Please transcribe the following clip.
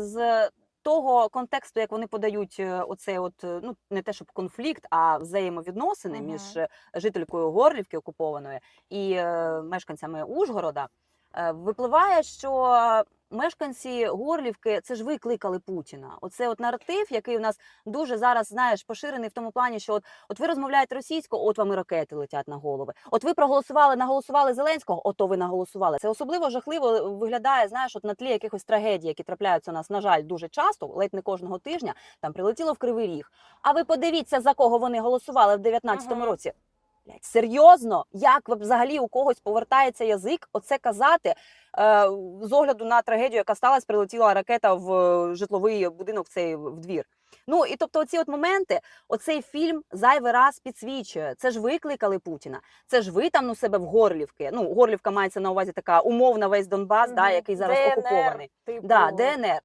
з того контексту, як вони подають е, оцей, от е, ну не те, щоб конфлікт, а взаємовідносини Мгм. між е, жителькою Горлівки окупованої і е, мешканцями Ужгорода, випливає, що мешканці Горлівки це ж ви кликали Путіна. Оце от наратив, який у нас дуже зараз знаєш поширений в тому плані, що от, от ви розмовляєте російською, от вам і ракети летять на голови. От ви проголосували, наголосували Зеленського, ото ви наголосували. Це особливо жахливо виглядає, знаєш, от на тлі якихось трагедій, які трапляються у нас, на жаль, дуже часто, ледь не кожного тижня. Там прилетіло в Кривий Ріг. А ви подивіться, за кого вони голосували в 19-му Мгм. році. Блядь, серйозно, як взагалі у когось повертається язик оце казати е, з огляду на трагедію, яка сталася, прилетіла ракета в е, житловий будинок цей в двір. Ну і тобто, оці от моменти, оцей фільм зайвий раз підсвічує. Це ж ви кликали Путіна. Це ж ви там ну себе в Горлівки. Ну, Горлівка мається на увазі така умовна весь Донбас, да, який зараз ДНР, окупований. Типу, Да, ДНР.